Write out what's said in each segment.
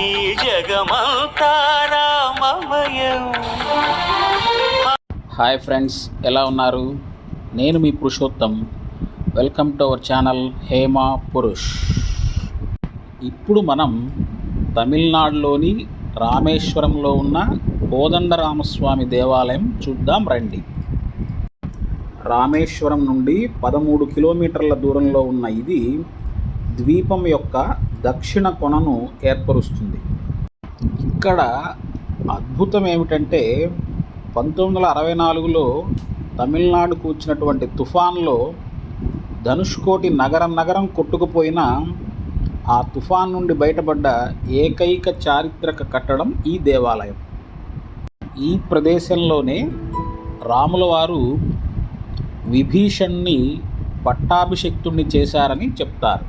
ఈ జగమంతా రామమయం. Hi friends ఎలా ఉన్నారు? నేను మీ Purushottam. Welcome to our channel Hema Purush. ఇప్పుడు మనం తమిళనాడులోని రామేశ్వరంలో ఉన్న కోదండరామస్వామి దేవాలయం చూద్దాం రండి. రామేశ్వరం నుండి పదమూడు కిలోమీటర్ల దూరంలో ఉన్న ఇది ద్వీపం యొక్క దక్షిణ కొనను ఏర్పరుస్తుంది. ఇక్కడ అద్భుతం ఏమిటంటే పంతొమ్మిది వందల అరవై నాలుగులో తమిళనాడుకు వచ్చినటువంటి తుఫాన్లో ధనుష్కోటి నగరం నగరం కొట్టుకుపోయిన ఆ తుఫాన్ నుండి బయటపడ్డ ఏకైక చారిత్రక కట్టడం ఈ దేవాలయం. ఈ ప్రదేశంలోనే రాముల వారు విభీషణ్ణి పట్టాభిషక్తుణ్ణి చేశారని చెప్తారు.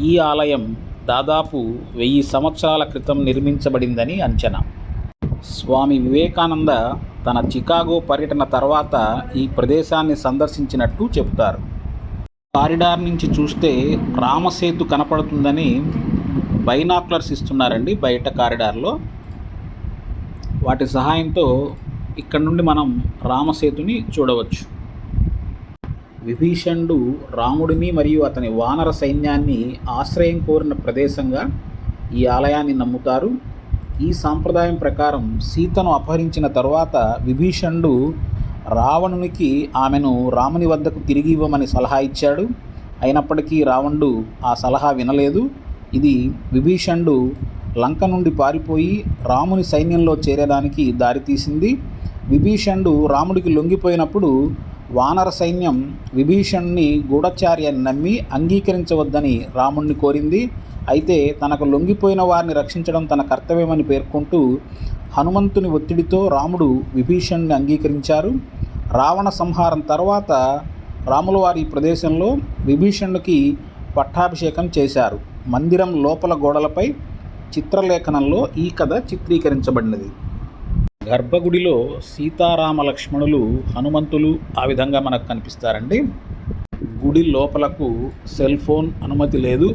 ఈ ఆలయం దాదాపు వెయ్యి సంవత్సరాల క్రితం నిర్మించబడిందని అంచనా. స్వామి వివేకానంద తన చికాగో పర్యటన తర్వాత ఈ ప్రదేశాన్ని సందర్శించినట్టు చెబుతారు. కారిడార్ నుంచి చూస్తే రామసేతు కనపడుతుందని బైనాక్లర్స్ ఇస్తున్నారండి బయట కారిడార్లో. వాటి సహాయంతో ఇక్కడ నుండి మనం రామసేతుని చూడవచ్చు. విభీషణుడు రాముడిని మరియు అతని వానర సైన్యాన్ని ఆశ్రయం కోరిన ప్రదేశంగా ఈ ఆలయాన్ని నమ్ముతారు. ఈ సాంప్రదాయం ప్రకారం సీతను అపహరించిన తరువాత విభీషణుడు రావణునికి ఆమెను రాముని వద్దకు తిరిగి ఇవ్వమని సలహా ఇచ్చాడు. అయినప్పటికీ రావణుడు ఆ సలహా వినలేదు. ఇది విభీషణుడు లంక నుండి పారిపోయి రాముని సైన్యంలో చేరడానికి దారితీసింది. విభీషణుడు రాముడికి లొంగిపోయినప్పుడు వానర సైన్యం విభీషణుని గూఢచారి నమ్మి అంగీకరించవద్దని రాముణ్ణి కోరింది. అయితే తనకు లొంగిపోయిన వారిని రక్షించడం తన కర్తవ్యమని పేర్కొంటూ హనుమంతుని ఒత్తిడితో రాముడు విభీషణ్ణి అంగీకరించారు. రావణ సంహారం తర్వాత రాముల వారి ప్రదేశంలో విభీషణునికి పట్టాభిషేకం చేశారు. మందిరం లోపల గోడలపై చిత్రలేఖనంలో ఈ కథ చిత్రీకరించబడినది. గర్భగుడిలో సీతారామ లక్ష్మణులు హనుమంతులు ఆ విధంగా మనకు కనిపిస్తారండి. గుడి లోపలకు సెల్ ఫోన్ అనుమతి లేదు.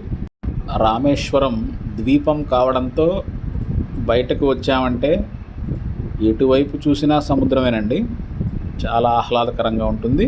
రామేశ్వరం ద్వీపం కావడంతో బయటకు వచ్చామంటే ఎటువైపు చూసినా సముద్రమేనండి. చాలా ఆహ్లాదకరంగా ఉంటుంది.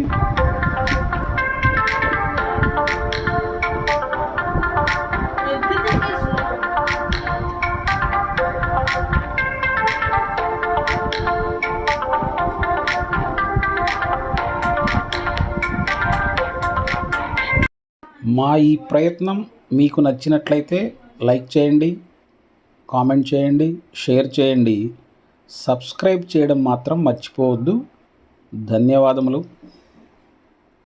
మా ఈ ప్రయత్నం మీకు నచ్చినట్లయితే లైక్ చేయండి కామెంట్ చేయండి షేర్ చేయండి. సబ్స్క్రైబ్ చేయడం మాత్రం మర్చిపోవద్దు. ధన్యవాదములు.